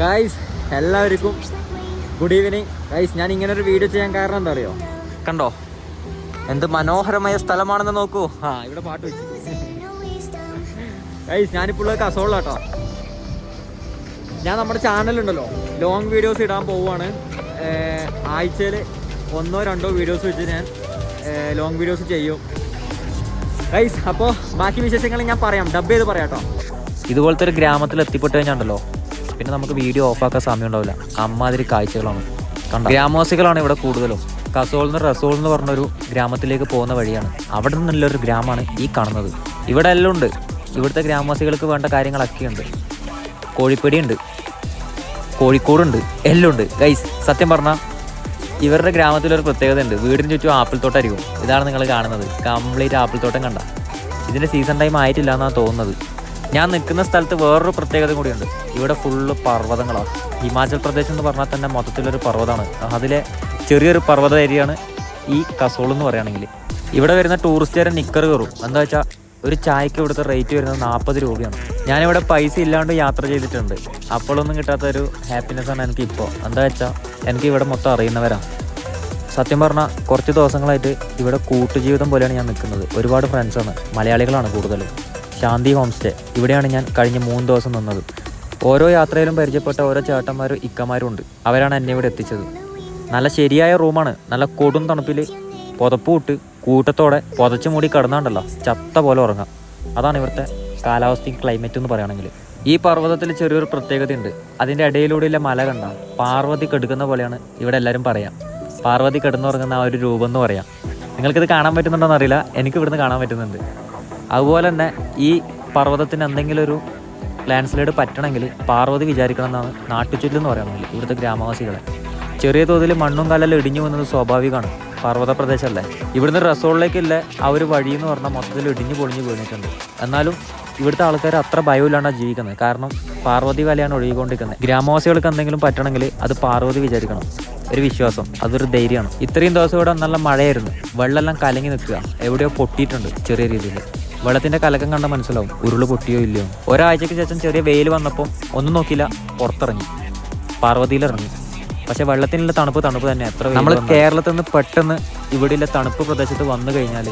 Guys എല്ലാവർക്കും good evening guys ഞാൻ ഇങ്ങനെ ഒരു വീഡിയോ ചെയ്യാൻ കാരണം എന്താ അറിയോ? കണ്ടോ? എന്ത് മനോഹരമായ സ്ഥലമാണെന്ന് നോക്കൂ. ആ ഇവിടെ പാട്ട് വെച്ചു. ഗൈസ് ഞാനിപ്പോൾ ഉള്ളത് കസോളാട്ടോ ഞാൻ നമ്മുടെ ചാനലുണ്ടല്ലോ ലോങ് വീഡിയോസ് ഇടാൻ പോവുകയാണ് ആഴ്ചയിൽ ഒന്നോ രണ്ടോ വീഡിയോസ് വെച്ച് ഞാൻ ലോങ് വീഡിയോസ് ചെയ്യും. ഗൈസ് അപ്പോൾ ബാക്കി വിശേഷങ്ങൾ ഞാൻ പറയാം. ഡബ് ചെയ്ത് പറയാം കേട്ടോ ഇതുപോലത്തെ ഒരു ഗ്രാമത്തിൽ എത്തിപ്പെട്ട് കഴിഞ്ഞാണ്ടല്ലോ. പിന്നെ നമുക്ക് വീഡിയോ ഓഫാക്കാൻ സമയം ഉണ്ടാവില്ല അമ്മാതിരി കാഴ്ചകളാണ്. കണ്ട? ഗ്രാമവാസികളാണ് ഇവിടെ കൂടുതലും. കസോൾ നിന്ന് റസോൾ എന്ന് പറഞ്ഞൊരു ഗ്രാമത്തിലേക്ക് പോകുന്ന വഴിയാണ്. അവിടെ നിന്നുള്ളൊരു ഗ്രാമമാണ് ഈ കാണുന്നത്. ഇവിടെ എല്ലാം ഉണ്ട്. ഇവിടുത്തെ ഗ്രാമവാസികൾക്ക് വേണ്ട കാര്യങ്ങളൊക്കെ ഉണ്ട്. കോഴിപ്പടി ഉണ്ട് കോഴിക്കോടുണ്ട്. എല്ലാം ഉണ്ട്. ഗൈസ് സത്യം പറഞ്ഞാൽ ഇവരുടെ ഗ്രാമത്തിലൊരു പ്രത്യേകത ഉണ്ട് വീടിന് ചുറ്റും ആപ്പിൾ തോട്ടമായിരിക്കും ഇതാണ് നിങ്ങൾ കാണുന്നത്. കംപ്ലീറ്റ് ആപ്പിൾ തോട്ടം കണ്ട. ഇതിന്റെ സീസൺ ടൈം ആയിട്ടില്ല എന്നാണ് തോന്നുന്നത്. ഞാൻ നിൽക്കുന്ന സ്ഥലത്ത് വേറൊരു പ്രത്യേകത കൂടിയുണ്ട്. ഇവിടെ ഫുള്ള് പർവതങ്ങളാണ് ഹിമാചൽ പ്രദേശ് എന്ന് പറഞ്ഞാൽ തന്നെ മൊത്തത്തിലൊരു പർവതമാണ്. അതിലെ ചെറിയൊരു പർവത ഏരിയയാണ് ഈ കസോൾ എന്ന് പറയുകയാണെങ്കിൽ. ഇവിടെ വരുന്ന ടൂറിസ്റ്റുകാരെ നിക്കർ കയറും. എന്താ വെച്ചാൽ ഒരു ചായക്ക് ഇവിടുത്തെ റേറ്റ് വരുന്നത് നാൽപ്പത് രൂപയാണ്. ഞാനിവിടെ പൈസ ഇല്ലാണ്ട് യാത്ര ചെയ്തിട്ടുണ്ട്. അപ്പോഴൊന്നും കിട്ടാത്ത ഒരു ഹാപ്പിനെസ് ആണ് എനിക്ക് ഇപ്പോൾ എന്താ വെച്ചാൽ എനിക്ക് ഇവിടെ മൊത്തം അറിയുന്നവരാണ് സത്യം പറഞ്ഞാൽ കുറച്ച് ദിവസങ്ങളായിട്ട് ഇവിടെ കൂട്ടുജീവിതം പോലെയാണ് ഞാൻ നിൽക്കുന്നത്. ഒരുപാട് ഫ്രണ്ട്സാണ് മലയാളികളാണ് കൂടുതലും. ശാന്തി ഹോം സ്റ്റേ ഇവിടെയാണ് ഞാൻ കഴിഞ്ഞ മൂന്ന് ദിവസം നിന്നത്. ഓരോ യാത്രയിലും പരിചയപ്പെട്ട ഓരോ ചേട്ടന്മാരും ഇക്കമാരും ഉണ്ട്. അവരാണ് എന്നെ ഇവിടെ എത്തിച്ചത്. നല്ല ശരിയായ റൂമാണ്. നല്ല കൊടും തണുപ്പിൽ പുതപ്പ് വിട്ട് കൂട്ടത്തോടെ പുതച്ച് മൂടി കിടന്നാണ്ടല്ലോ. ചത്ത പോലെ ഉറങ്ങാം. അതാണ് ഇവിടുത്തെ കാലാവസ്ഥയും ക്ലൈമറ്റ് എന്ന് പറയുകയാണെങ്കിൽ. ഈ പർവതത്തിൽ ചെറിയൊരു പ്രത്യേകതയുണ്ട്. അതിന്റെ ഇടയിലൂടെയുള്ള മല കണ്ട പാർവതി കെടുക്കുന്ന പോലെയാണ് ഇവിടെ എല്ലാവരും പറയാം. പാർവതി കിടന്നുറങ്ങുന്ന ആ ഒരു രൂപം എന്ന് പറയാം. നിങ്ങൾക്കിത് കാണാൻ പറ്റുന്നുണ്ടോ എന്നറിയില്ല എനിക്ക് ഇവിടുന്ന് കാണാൻ പറ്റുന്നുണ്ട്. അതുപോലെ തന്നെ ഈ പർവതത്തിന് എന്തെങ്കിലും ഒരു ലാൻഡ് സ്ലൈഡ് പറ്റണമെങ്കിൽ പാർവതി വിചാരിക്കണം എന്നാണ് നാട്ടുചുറ്റെന്ന് പറയുന്നത് ഇവിടുത്തെ ഗ്രാമവാസികളെ. ചെറിയ തോതിൽ മണ്ണും കല്ലെല്ലാം ഇടിഞ്ഞു വന്നത് സ്വാഭാവികമാണ്. പർവത പ്രദേശമല്ലേ ഇവിടുന്ന് റെസോർട്ടിലേക്കില്ല ആ ഒരു വഴി എന്ന് പറഞ്ഞാൽ മൊത്തത്തിൽ ഇടിഞ്ഞു പൊളിഞ്ഞു വീണിട്ടുണ്ട്. എന്നാലും ഇവിടുത്തെ ആൾക്കാർ അത്ര ഭയമില്ലാണ്ടാണ് ജീവിക്കുന്നത്. കാരണം പാർവതി വലയാണ് ഒഴുകിക്കൊണ്ടിരിക്കുന്നത്. ഗ്രാമവാസികൾക്ക് എന്തെങ്കിലും പറ്റണമെങ്കിൽ അത് പാർവതി വിചാരിക്കണം. ഒരു വിശ്വാസം അതൊരു ധൈര്യമാണ്. ഇത്രയും ദിവസം ഇവിടെ നല്ല മഴയായിരുന്നു. വെള്ളമെല്ലാം കലങ്ങി നിൽക്കുക. എവിടെയോ പൊട്ടിയിട്ടുണ്ട് ചെറിയ രീതിയിൽ. വെള്ളത്തിന്റെ കലക്കം കണ്ട മനസ്സിലാവും ഉരുൾ പൊട്ടിയോ ഇല്ലയോ. ഒരാഴ്ചയ്ക്ക് ശേഷം ചെറിയ വെയിൽ വന്നപ്പോൾ ഒന്നും നോക്കിയില്ല പുറത്തിറങ്ങി. പാർവതിയിലിറങ്ങി പക്ഷെ വെള്ളത്തിനുള്ള തണുപ്പ് തണുപ്പ് തന്നെ എത്ര നമ്മൾ കേരളത്തിൽ നിന്ന് പെട്ടെന്ന് ഇവിടെയുള്ള തണുപ്പ് പ്രദേശത്ത് വന്നു കഴിഞ്ഞാൽ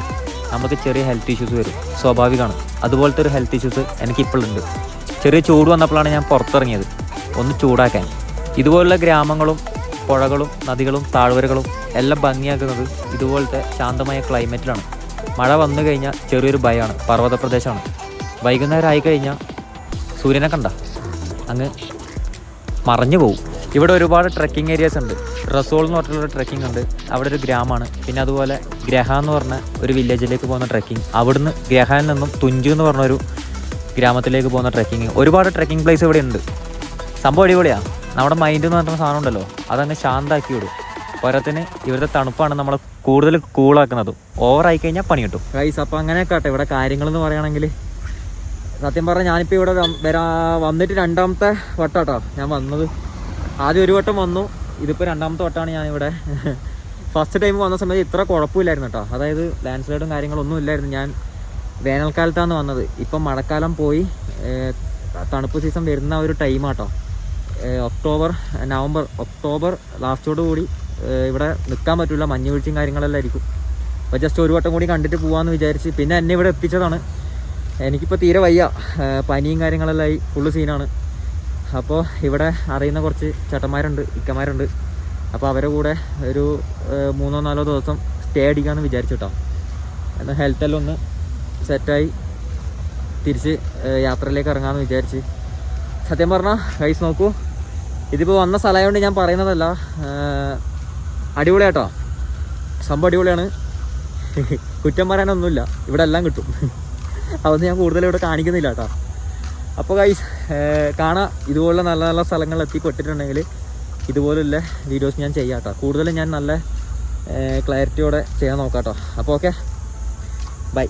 നമുക്ക് ചെറിയ ഹെൽത്ത് ഇഷ്യൂസ് വരും സ്വാഭാവികമാണ്. അതുപോലത്തെ ഒരു ഹെൽത്ത് ഇഷ്യൂസ് എനിക്ക് ഇപ്പോഴുണ്ട് ചെറിയ ചൂട് വന്നപ്പോഴാണ് ഞാൻ പുറത്തിറങ്ങിയത് ഒന്ന് ചൂടാക്കാൻ. ഇതുപോലുള്ള ഗ്രാമങ്ങളും പുഴകളും നദികളും താഴ്വരകളും എല്ലാം ഭംഗിയാക്കുന്നത് ഇതുപോലത്തെ ശാന്തമായ ക്ലൈമറ്റിലാണ് മഴ വന്നു കഴിഞ്ഞാൽ ചെറിയൊരു ഭയമാണ് പർവത പ്രദേശമാണ് വൈകുന്നേരം ആയി കഴിഞ്ഞാൽ സൂര്യനെ കണ്ട. അങ്ങ് മറഞ്ഞു പോകും ഇവിടെ ഒരുപാട് ട്രക്കിംഗ് ഏരിയാസ് ഉണ്ട്. റസോൾ എന്ന് പറഞ്ഞിട്ടുള്ള ട്രക്കിംഗ് ഉണ്ട്. അവിടെ ഒരു ഗ്രാമമാണ് പിന്നെ അതുപോലെ ഗ്രഹ എന്ന് പറഞ്ഞ ഒരു വില്ലേജിലേക്ക് പോകുന്ന ട്രക്കിംഗ് അവിടുന്ന് ഗ്രഹയിൽ നിന്നും തുഞ്ചു എന്ന് പറഞ്ഞൊരു ഗ്രാമത്തിലേക്ക് പോകുന്ന ട്രെക്കിംഗ് ഒരുപാട് ട്രക്കിംഗ് പ്ലേസ് ഇവിടെ ഉണ്ട് സംഭവം അടിപൊളിയാണ് നമ്മുടെ മൈൻഡ് എന്ന് പറഞ്ഞ സാധനം ഉണ്ടല്ലോ. അതങ്ങ് ശാന്താക്കി വിടും. പോരത്തിന് ഇവിടുത്തെ തണുപ്പാണ് നമ്മളെ കൂടുതൽ കൂളാക്കുന്നത്. ഓവറായി കഴിഞ്ഞാൽ പണി കിട്ടും. ഗൈസ് അപ്പോൾ അങ്ങനെ ആട്ടെ ഇവിടെ കാര്യങ്ങൾ എന്ന് പറയുകയാണെങ്കിൽ. സത്യം പറഞ്ഞാൽ ഞാനിപ്പോൾ ഇവിടെ വരാ വന്നിട്ട് രണ്ടാമത്തെ വട്ടാട്ടോ ഞാൻ വന്നത്. ആദ്യം ഒരു വട്ടം വന്നു. ഇതിപ്പോൾ രണ്ടാമത്തെ വട്ടമാണ് ഞാനിവിടെ. ഫസ്റ്റ് ടൈം വന്ന സമയത്ത് ഇത്ര കുഴപ്പമില്ലായിരുന്നു കേട്ടോ. അതായത് ലാൻഡ് സ്ലൈഡും കാര്യങ്ങളൊന്നും ഇല്ലായിരുന്നു. ഞാൻ വേനൽക്കാലത്താണ് വന്നത്. ഇപ്പം മഴക്കാലം പോയി. തണുപ്പ് സീസൺ വരുന്ന ഒരു ടൈമാട്ടോ ഒക്ടോബർ നവംബർ ഒക്ടോബർ ലാസ്റ്റോടു കൂടി ഇവിടെ നിൽക്കാൻ പറ്റില്ല മഞ്ഞ് വീഴ്ചയും കാര്യങ്ങളെല്ലാം ആയിരിക്കും. അപ്പോൾ ജസ്റ്റ് ഒരു വട്ടം കൂടി കണ്ടിട്ട് പോകാമെന്ന് വിചാരിച്ച് പിന്നെ എന്നെ ഇവിടെ എത്തിച്ചതാണ്. എനിക്കിപ്പോൾ തീരെ വയ്യ. പനിയും കാര്യങ്ങളെല്ലാം ആയി ഫുള്ള് സീനാണ് അപ്പോൾ ഇവിടെ അറിയുന്ന കുറച്ച് ചേട്ടന്മാരുണ്ട് ഇക്കന്മാരുണ്ട്. അപ്പോൾ അവരെ കൂടെ ഒരു മൂന്നോ നാലോ ദിവസം സ്റ്റേ അടിക്കാമെന്ന് വിചാരിച്ചിട്ടോ. എന്നാൽ ഹെൽത്തെല്ലാം ഒന്ന് സെറ്റായി തിരിച്ച് യാത്രയിലേക്ക് ഇറങ്ങാമെന്ന് വിചാരിച്ച്. സത്യം പറഞ്ഞാൽ കൈസ് നോക്കൂ ഇതിപ്പോൾ വന്ന സ്ഥലമായതുകൊണ്ട് ഞാൻ പറയുന്നതല്ല. അടിപൊളിയാട്ടോ. സംഭവം അടിപൊളിയാണ്. കുറ്റം പറയാനൊന്നുമില്ല. ഇവിടെ എല്ലാം കിട്ടും. അതൊന്നും ഞാൻ കൂടുതൽ ഇവിടെ കാണിക്കുന്നില്ല കേട്ടോ അപ്പോൾ ഗൈസ് കാണാം. ഇതുപോലെ നല്ല നല്ല സ്ഥലങ്ങളിൽ എത്തിപ്പെട്ടിട്ടുണ്ടെങ്കിൽ ഇതുപോലുള്ള വീഡിയോസ് ഞാൻ ചെയ്യാം കേട്ടോ കൂടുതലും ഞാൻ നല്ല ക്ലാരിറ്റിയോടെ ചെയ്യാൻ നോക്കാം കേട്ടോ അപ്പോൾ ഓക്കെ ബൈ